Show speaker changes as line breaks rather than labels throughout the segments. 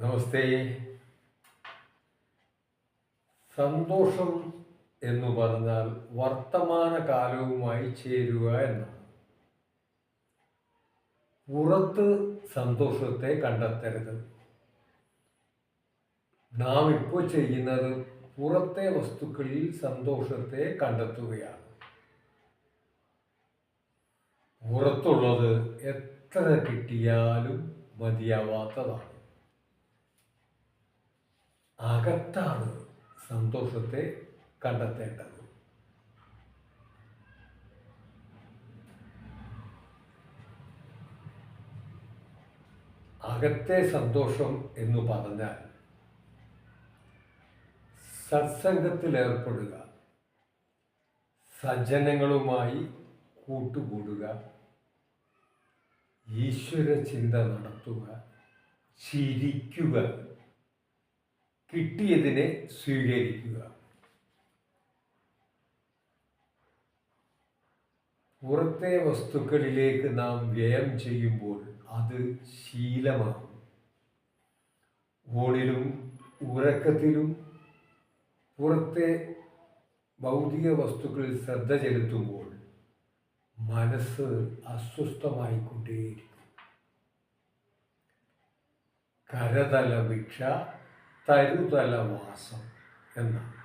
നമസ്തേ. സന്തോഷം എന്ന് പറഞ്ഞാൽ വർത്തമാന കാലവുമായി ചേരുക എന്നാണ്. പുറത്ത് സന്തോഷത്തെ കണ്ടെത്തരുത്. നാം ഇപ്പോൾ ചെയ്യുന്നത് പുറത്തെ വസ്തുക്കളിൽ സന്തോഷത്തെ കണ്ടെത്തുകയാണ്. പുറത്തുള്ളത് എത്ര കിട്ടിയാലും മതിയാവാത്തതാണ്. അകത്താണ് സന്തോഷത്തെ കണ്ടെത്തേണ്ടത്. അകത്തെ സന്തോഷം എന്ന് പറഞ്ഞാൽ സത്സംഗത്തിലേർപ്പെടുക സജ്ജനങ്ങളുമായി കൂട്ടുകൂടുക ഈശ്വര ചിന്ത നടത്തുക ചിരിക്കുക. കിട്ടിയതിനെ സ്വീകരിക്കുക. പുറത്തെ വസ്തുക്കളിലേക്ക് നാം വ്യയം ചെയ്യുമ്പോൾ അത് ശീലമാകും. ഊണിലും ഉറക്കത്തിലും പുറത്തെ ഭൗതിക വസ്തുക്കളിൽ ശ്രദ്ധ ചെലുത്തുമ്പോൾ മനസ്സ് അസ്വസ്ഥമായിക്കൊണ്ടേയിരിക്കും. കരതല ഭിക്ഷ തരുതല വാസം എന്നാണ്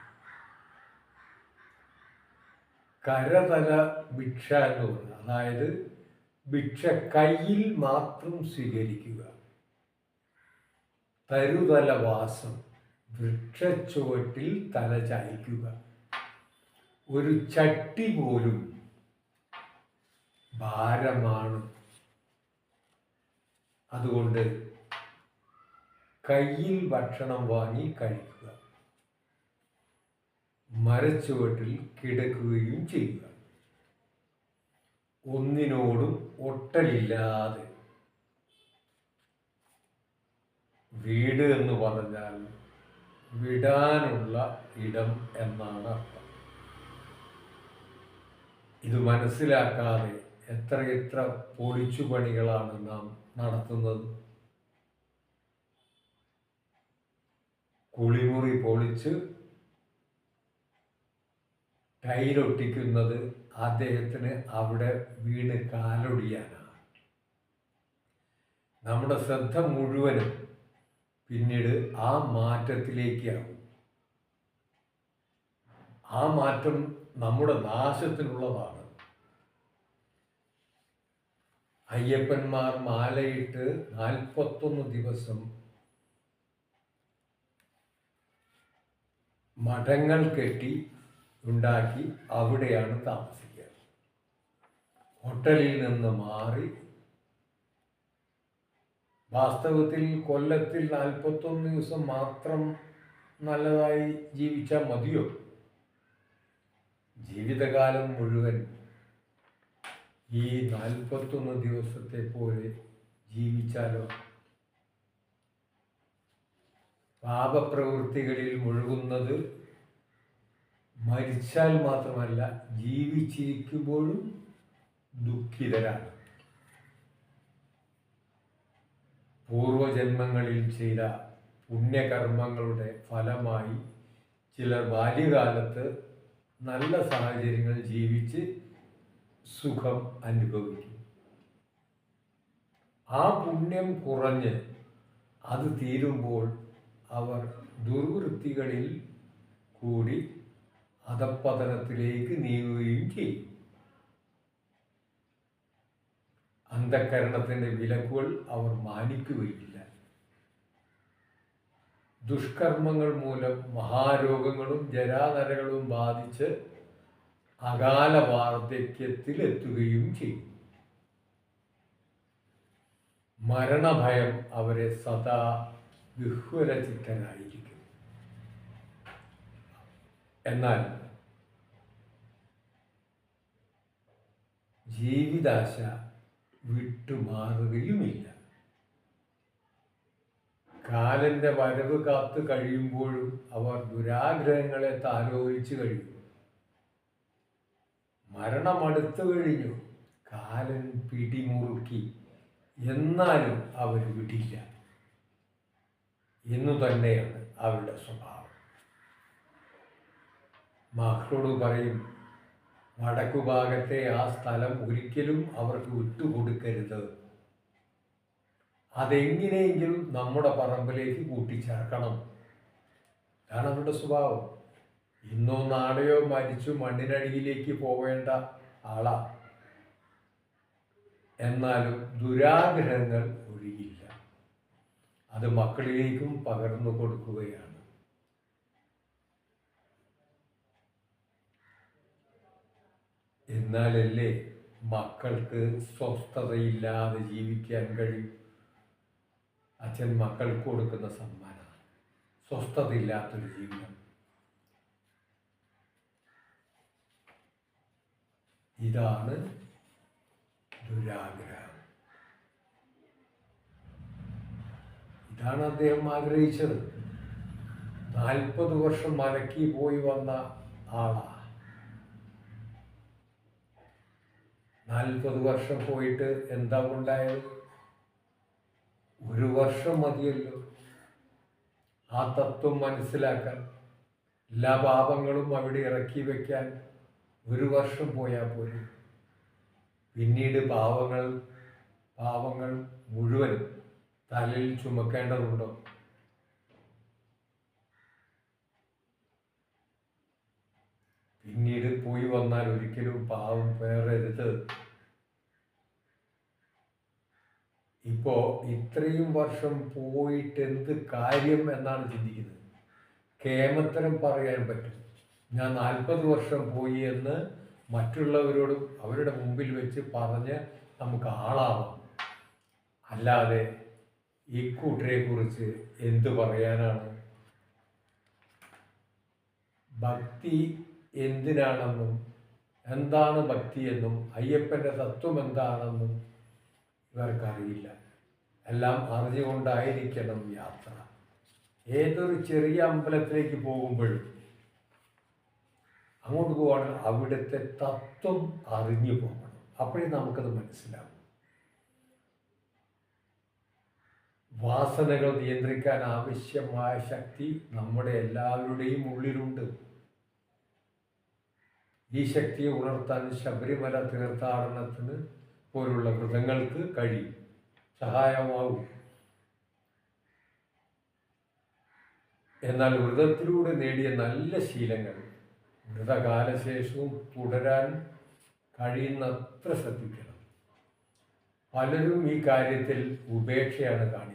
കരതല ഭിക്ഷ എന്ന് പറയുന്നത് അതായത് ഭിക്ഷ കയ്യിൽ മാത്രം സ്വീകരിക്കുക. തരുതല വാസം വൃക്ഷച്ചുവട്ടിൽ തല ചായ്ക്കുക. ഒരു ചട്ടി പോലും ഭാരമാണ്. അതുകൊണ്ട് കയ്യിൽ ഭക്ഷണം വാങ്ങി കഴിക്കുക. മരച്ചുവട്ടിൽ കിടക്കുകയും ചെയ്യുക. ഒന്നിനോടും ഒട്ടലില്ലാതെ. വീട് എന്ന് പറഞ്ഞാൽ വിടാനുള്ള ഇടം എന്നാണ് അർത്ഥം. ഇത് മനസ്സിലാക്കാതെ എത്ര എത്രയെത്ര പൊളിച്ചുപണികളാണ് നാം നടത്തുന്നത്? കുളിമുറി പൊളിച്ച് ടൈലൊട്ടിക്കുന്നത് അദ്ദേഹത്തിന് അവിടെ വീണ് കാലൊടിയാനാണ്. നമ്മുടെ ശ്രദ്ധ മുഴുവനും പിന്നീട് ആ മാറ്റത്തിലേക്കാവും. ആ മാറ്റം നമ്മുടെ നാശത്തിനുള്ളതാണ്. അയ്യപ്പന്മാർ മാലയിട്ട് നാൽപ്പത്തൊന്ന് ദിവസം മഠങ്ങൾ കെട്ടി ഉണ്ടാക്കി അവിടെയാണ് താമസിക്കുക. ഹോട്ടലിൽ നിന്ന് മാറി വാസ്തവത്തിൽ കൊല്ലത്തിൽ നാൽപ്പത്തൊന്ന് ദിവസം മാത്രം നല്ലതായി ജീവിച്ചാൽ മതിയോ? ജീവിതകാലം മുഴുവൻ ഈ നാൽപ്പത്തൊന്ന് ദിവസത്തെ പോലെ ജീവിച്ചാലോ? പാപപ്രവൃത്തികളിൽ മുഴുകുന്നത് മരിച്ചാൽ മാത്രമല്ല ജീവിച്ചിരിക്കുമ്പോഴും ദുഃഖിതരാണ്. പൂർവജന്മങ്ങളിൽ ചെയ്ത പുണ്യകർമ്മങ്ങളുടെ ഫലമായി ചിലർ ബാല്യകാലത്ത് നല്ല സാഹചര്യങ്ങൾ ജീവിച്ച് സുഖം അനുഭവിക്കും. ആ പുണ്യം കുറഞ്ഞ് അത് തീരുമ്പോൾ അവർ ദുർവൃത്തികളിൽ കൂടി അധപ്പതനത്തിലേക്ക് നീങ്ങുകയും ചെയ്യും. അന്ധകരണത്തിന്റെ വിലക്കുകൾ അവർ മാനിക്കുകയില്ല. ദുഷ്കർമ്മങ്ങൾ മൂലം മഹാരോഗങ്ങളും ജരാനരകളും ബാധിച്ച് അകാല വാർദ്ധക്യത്തിലെത്തുകയും ചെയ്യും. മരണഭയം അവരെ സദാ വിഹ്വലചിത്തനായിരിക്കും എന്നാൽ ജീവിതാശ വിട്ടുമാറുകയുമില്ല. കാലന്റെ വരവ് കാത്തു കഴിയുമ്പോഴും അവർ ദുരാഗ്രഹങ്ങളെ താലോലിച്ചു കഴിയും. മരണമടുത്തു കഴിഞ്ഞു കാലൻ പിടിമുറുക്കി. എന്നാലും അവർ വിടില്ല. ഇന്നു തന്നെയാണ് അവരുടെ സ്വഭാവം. മക്കളോട് പറയും വടക്കു ഭാഗത്തെ ആ സ്ഥലം ഒരിക്കലും അവർക്ക് വിട്ടുകൊടുക്കരുത്. അതെങ്ങനെയെങ്കിലും നമ്മുടെ പറമ്പിലേക്ക് കൂട്ടിച്ചേർക്കണം. അതാണ് അവരുടെ സ്വഭാവം. ഇന്നോ നാടയോ മരിച്ചു മണ്ണിനടിയിലേക്ക് പോവേണ്ട ആളാ. എന്നാലും ദുരാഗ്രഹങ്ങൾ ഒഴിയില്ല അത് മക്കളിലേക്കും പകർന്നു കൊടുക്കുകയാണ്. എന്നാലല്ലേ മക്കൾക്ക് സ്വസ്ഥതയില്ലാതെ ജീവിക്കാൻ കഴിയും. അച്ഛൻ മക്കൾക്ക് കൊടുക്കുന്ന സമ്മാനമാണ് സ്വസ്ഥതയില്ലാത്തൊരു ജീവിതം. ഇതാണ് ദുരാഗ്രഹം. ഇതാണ് അദ്ദേഹം ആഗ്രഹിച്ചത്. നാൽപ്പത് വർഷം മലക്കി പോയി വന്ന ആളാ. നാൽപ്പത് വർഷം പോയിട്ട് എന്താ ഉണ്ടായത് ഒരു വർഷം മതിയല്ലോ. ആ തത്വം മനസ്സിലാക്കാൻ എല്ലാ പാപങ്ങളും അവിടെ ഇറക്കി വയ്ക്കാൻ ഒരു വർഷം പോയാൽ പോലും പിന്നീട് പാവങ്ങൾ പാവങ്ങൾ മുഴുവൻ തലയിൽ ചുമക്കേണ്ടതുണ്ടോ? പിന്നീട് പോയി വന്നാൽ ഒരിക്കലും പാവം പേറരുത് ഇപ്പോ ഇത്രയും വർഷം പോയിട്ട് എന്ത് കാര്യം എന്നാണ് ചിന്തിക്കുന്നത്. കേമത്തരം പറയാൻ പറ്റും. ഞാൻ നാൽപ്പത് വർഷം പോയി എന്ന് മറ്റുള്ളവരോടും അവരുടെ മുമ്പിൽ വെച്ച് പറഞ്ഞ് നമുക്ക് ആളാവാം. അല്ലാതെ ഈ കൂട്ടരെ കുറിച്ച് എന്തു പറയാനാണ്? ഭക്തി എന്തിനാണെന്നും എന്താണ് ഭക്തി എന്നും അയ്യപ്പന്റെ തത്വം എന്താണെന്നും ഇവർക്കറിയില്ല. എല്ലാം അറിഞ്ഞുകൊണ്ടായിരിക്കണം യാത്ര. ഏതൊരു ചെറിയ അമ്പലത്തിലേക്ക് പോകുമ്പോഴും അങ്ങോട്ട് പോകണം അവിടുത്തെ തത്വം അറിഞ്ഞു പോകണം. അപ്പോഴേ നമുക്കത് മനസ്സിലാവും. വാസനകൾ നിയന്ത്രിക്കാൻ ആവശ്യമായ ശക്തി നമ്മുടെ എല്ലാവരുടെയും ഉള്ളിലുണ്ട്. ഈ ശക്തിയെ ഉണർത്താൻ ശബരിമല തീർത്ഥാടനത്തിന് പോലുള്ള വ്രതങ്ങൾക്ക് കഴിയും. സഹായമാവും. എന്നാൽ വ്രതത്തിലൂടെ നേടിയ നല്ല ശീലങ്ങൾ വ്രതകാലശേഷവും തുടരാൻ കഴിയുന്നത്ര ശ്രദ്ധിക്കണം. പലരും ഈ കാര്യത്തിൽ ഉപേക്ഷയാണ് കാണിക്കുന്നത്.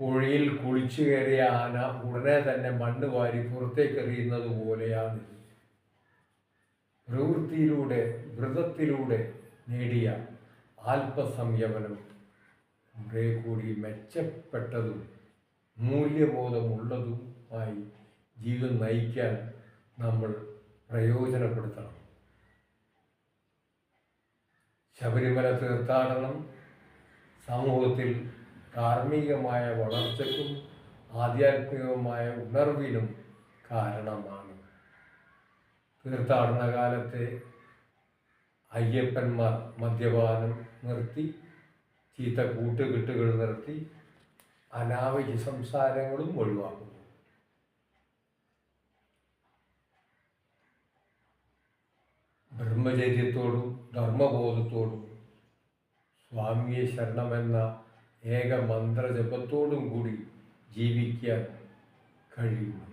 പുഴയിൽ കുളിച്ചു കയറിയ ആന ഉടനെ തന്നെ മണ്ണ് വാരി പുറത്തേക്ക് എറിയുന്നത് പോലെയാണ്. പ്രവൃത്തിയിലൂടെ വ്രതത്തിലൂടെ നേടിയ ആത്മസംയമനം കുറെ കൂടി മെച്ചപ്പെട്ടതും മൂല്യബോധമുള്ളതുമായി ജീവിതം നയിക്കാൻ നമ്മൾ പ്രയോജനപ്പെടുത്തണം. ശബരിമല തീർത്ഥാടനം സമൂഹത്തിൽ ധാർമ്മികമായ വളർച്ചയ്ക്കും ആധ്യാത്മികമായ ഉണർവിനും കാരണമാണ്. തീർത്ഥാടന കാലത്തെ അയ്യപ്പന്മാർ മദ്യപാനം നിർത്തി ചീത്ത കൂട്ടുകെട്ടുകൾ നിർത്തി അനാവശ്യ സംസാരങ്ങളും ഒഴിവാക്കുന്നു. ബ്രഹ്മചര്യത്തോടും ധർമ്മബോധത്തോടും സ്വാമിയെ ശരണമെന്ന ഏക മന്ത്ര ജപത്തോടും കൂടി ജീവിക്കാൻ കഴിയുന്നു.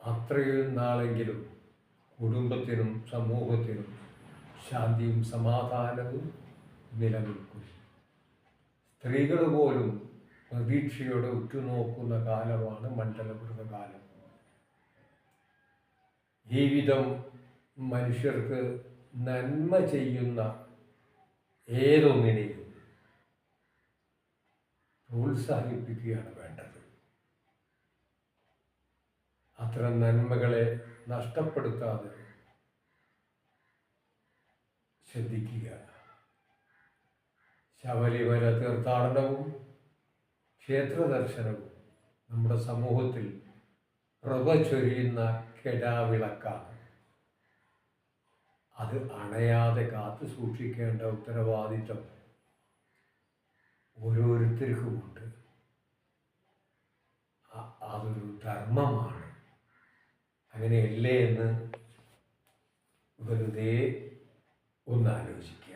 അത്രയും നാളെങ്കിലും കുടുംബത്തിനും സമൂഹത്തിനും ശാന്തിയും സമാധാനവും നിലനിൽക്കും സ്ത്രീകൾ പോലും പ്രതീക്ഷയോടെ ഉറ്റുനോക്കുന്ന കാലമാണ് മണ്ഡലവൃത കാലം. ജീവിതം മനുഷ്യർക്ക് നന്മ ചെയ്യുന്ന ഏതൊന്നിനെയും പ്രോത്സാഹിപ്പിക്കുകയാണ് വേണ്ടത്. അത്തരം നന്മകളെ നഷ്ടപ്പെടുത്താതെ ശ്രദ്ധിക്കുക. ശബരിമല തീർത്ഥാടനവും ക്ഷേത്ര ദർശനവും നമ്മുടെ സമൂഹത്തിൽ പ്രഭ ചൊരിയുന്ന കെടാവിളക്കാണ്. അത് അണയാതെ കാത്തു സൂക്ഷിക്കേണ്ട ഉത്തരവാദിത്തം ഓരോരുത്തർക്കുമുണ്ട്. അതൊരു ധർമ്മമാണ്. അങ്ങനെയല്ലേ എന്ന് വെറുതെ ഒന്ന് ആലോചിക്കുക